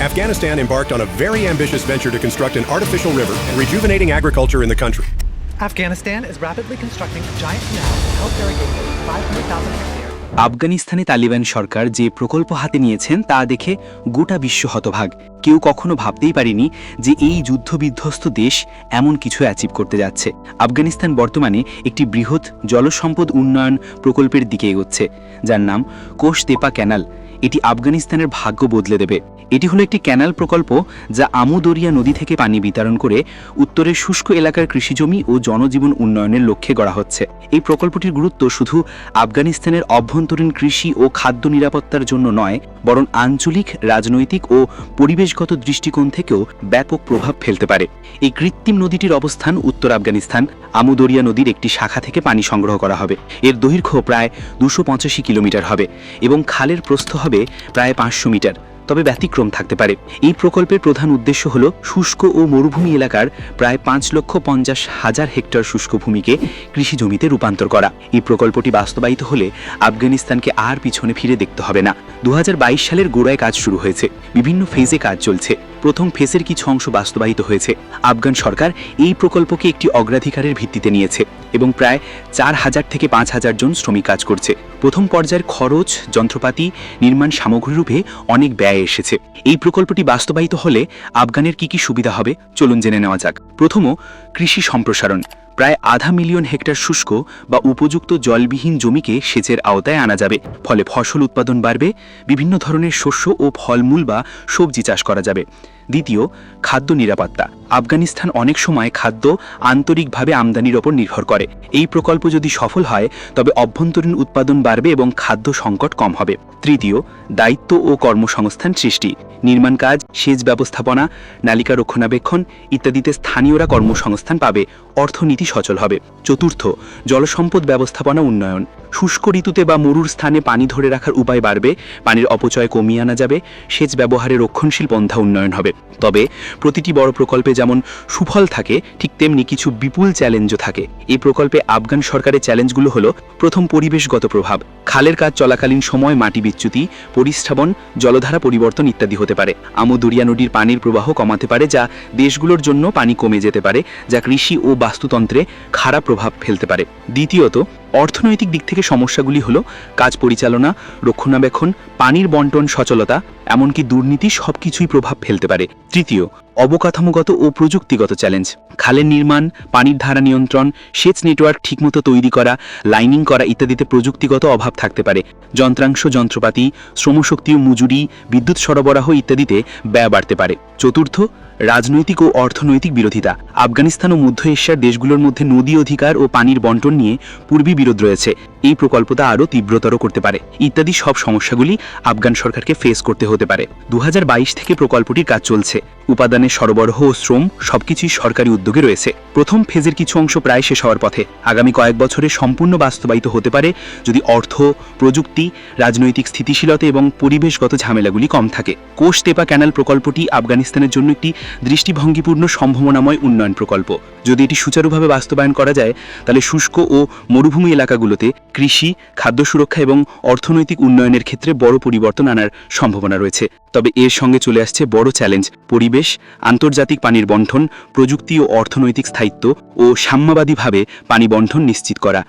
Afghanistan embarked on a very ambitious venture to construct an artificial river, and rejuvenating agriculture in the country. Afghanistan is rapidly constructing a giant canal to help irrigate 500,000 hectares. আফগানিস্তানে তালিবান সরকার যে প্রকল্প হাতে নিয়েছেন তা দেখে গোটা বিশ্ব হতভাগ কেউ কখনো ভাবতেই পারেনি যে এই যুদ্ধবিধ্বস্ত দেশ এমন কিছু অ্যাচিভ করতে যাচ্ছে আফগানিস্তান বর্তমানে একটি বৃহৎ জলসম্পদ উন্নয়ন প্রকল্পের দিকে এগোচ্ছে যার নাম কোষ তেপা ক্যানাল এটি আফগানিস্তানের ভাগ্য বদলে দেবে। এটি হলো একটি ক্যানাল প্রকল্প যা আমুদরিয়া নদী থেকে পানি বিতরণ করে উত্তরের শুষ্ক এলাকার কৃষিজমি ও জনজীবন উন্নয়নের লক্ষ্যে গড়া হচ্ছে। এই প্রকল্পটির গুরুত্ব শুধু আফগানিস্তানের অভ্যন্তরীণ কৃষি ও খাদ্য নিরাপত্তার জন্য নয়, বরং আঞ্চলিক, রাজনৈতিক ও পরিবেশগত দৃষ্টিকোণ থেকেও ব্যাপক প্রভাব ফেলতে পারে। এই কৃত্রিম নদীটির অবস্থান উত্তর আফগানিস্তান, আমুদরিয়া নদীর একটি শাখা থেকে পানি সংগ্রহ করা হবে। এর দৈর্ঘ্য প্রায় দুশো কিলোমিটার হবে এবং খালের প্রস্থ হবে প্রায় পাঁচশো মিটার, তবে ব্যতিক্রম থাকতে পারে। এই প্রকল্পের প্রধান উদ্দেশ্য হল শুষ্ক ও মরুভূমি এলাকার প্রায় পাঁচ লক্ষ পঞ্চাশ হাজার হেক্টর শুষ্ক ভূমিকে কৃষি জমিতে রূপান্তর করা। এই প্রকল্পটি বাস্তবায়িত হলে আফগানিস্তানকে আর পিছনে ফিরে দেখতে হবে না। দু হাজার বাইশ সালের গোড়ায় কাজ শুরু হয়েছে। বিভিন্ন ফেজে কাজ চলছে। প্রথম ফেসের কিছু অংশ বাস্তবায়িত হয়েছে। আফগান সরকার এই প্রকল্পকে একটি অগ্রাধিকারের ভিত্তিতে নিয়েছে এবং প্রায় চার হাজার থেকে পাঁচ হাজার জন শ্রমিক কাজ করছে। প্রথম পর্যায়ের খরচ, যন্ত্রপাতি, নির্মাণ সামগ্রী রূপে অনেক ব্যয় এসেছে। এই প্রকল্পটি বাস্তবায়িত হলে আফগানের কি কি সুবিধা হবে চলুন জেনে নেওয়া যাক। প্রথম কৃষি সম্প্রসারণ। প্রায় আধা মিলিয়ন হেক্টর শুষ্ক বা উপযুক্ত জলবিহীন জমিকে সেচের আওতায় আনা যাবে। ফলে ফসল উৎপাদন বাড়বে, বিভিন্ন ধরনের শস্য ও ফলমূল বা সবজি চাষ করা যাবে। দ্বিতীয়, খাদ্য নিরাপত্তা। আফগানিস্তান অনেক সময় খাদ্য আন্তরিকভাবে আমদানির ওপর নির্ভর করে। এই প্রকল্প যদি সফল হয়, তবে অভ্যন্তরীণ উৎপাদন বাড়বে এবং খাদ্য সংকট কম হবে। তৃতীয়, দায়িত্ব ও কর্মসংস্থান সৃষ্টি। নির্মাণ কাজ, সেচ ব্যবস্থাপনা, নালিকা রক্ষণাবেক্ষণ ইত্যাদিতে স্থানীয়রা কর্মসংস্থান পাবে। অর্থনীতি সচল হবে। চতুর্থ, জলসম্পদ ব্যবস্থাপনা উন্নয়ন। শুষ্ক ঋতুতে বা মরুর স্থানে পানি ধরে রাখার উপায় বাড়বে, পানির অপচয় কমিয়ে আনা যাবে, সেচ ব্যবহারে রক্ষণশীল পন্থা উন্নয়ন হবে। তবে প্রতিটি বড় প্রকল্পে যেমন সুফল থাকে, ঠিক তেমনি কিছু বিপুল চ্যালেঞ্জও থাকে। এই প্রকল্পে আফগান সরকারের চ্যালেঞ্জগুলো হলো, প্রথম পরিবেশগত প্রভাব, খালের কাজ চলাকালীন সময় মাটি বিচ্যুতি পরিস্রাবন জলধারা পরিবর্তন ইত্যাদি হতে পারে। আমুদরিয়া নদীর পানির প্রবাহ কমাতে পারে, যা দেশগুলোর জন্য পানি কমে যেতে পারে, যা কৃষি ও বাস্তুতন্ত্রে খারাপ প্রভাব ফেলতে পারে। দ্বিতীয়ত অর্থনৈতিক দিক থেকে সমস্যাগুলি হলো কাজ পরিচালনা, রক্ষণাবেক্ষণ, পানির বন্টন, সচলতা, এমনকি দুর্নীতি সবকিছুই প্রভাব ফেলতে পারে। তৃতীয় অবকাঠামোগত ও প্রযুক্তিগত চ্যালেঞ্জ, খালের নির্মাণ, পানির ধারা নিয়ন্ত্রণ, সেচ নেটওয়ার্ক ঠিকমতো তৈরি করা, লাইনিং করা ইত্যাদিতে প্রযুক্তিগত অভাব থাকতে পারে। যন্ত্রাংশ যন্ত্রপাতি, শ্রমশক্তি ও মজুরি, বিদ্যুৎ সরবরাহ ইত্যাদিতে ব্যয় বাড়তে পারে। চতুর্থ, রাজনৈতিক ও অর্থনৈতিক বিরোধিতা। আফগানিস্তান ও মধ্য এশিয়ার দেশগুলোর মধ্যে নদী অধিকার ও পানির বন্টন নিয়ে পূর্বী বিরোধ রয়েছে। এই প্রকল্পটা আরও তীব্রতর করতে পারে। ইত্যাদি সব সমস্যাগুলি আফগান সরকারকে ফেস করতে হতে পারে। দু হাজার বাইশ থেকে প্রকল্পটির কাজ চলছে। উপাদানের সরবরাহ ও শ্রম, সবকিছুই সরকারি উদ্যোগে রয়েছে। প্রথম ফেজের কিছু অংশ প্রায় শেষ হওয়ার পথে। আগামী কয়েক বছরে সম্পূর্ণ বাস্তবায়িত হতে পারে যদি অর্থ, প্রযুক্তি, রাজনৈতিক স্থিতিশীলতা এবং পরিবেশগত ঝামেলাগুলি কম থাকে। কোষ তেপা ক্যানাল প্রকল্পটি আফগানিস্তানের জন্য একটি দৃষ্টিভঙ্গিপূর্ণ সম্ভাবনাময় উন্নয়ন প্রকল্প। যদি এটি সুচারুভাবে বাস্তবায়ন করা যায়, তাহলে শুষ্ক ও মরুভূমি এলাকাগুলোতে কৃষি, খাদ্য সুরক্ষা এবং অর্থনৈতিক উন্নয়নের ক্ষেত্রে বড় পরিবর্তন আনার সম্ভাবনা রয়েছে। তবে এর সঙ্গে চলে আসছে বড় চ্যালেঞ্জ, পরিবেশ আন্তর্জাতিক পানির বন্টন প্রযুক্তি ও অর্থনৈতিক স্থায়িত্ব ও সাম্যবাদীভাবে পানি বন্টন নিশ্চিত করা।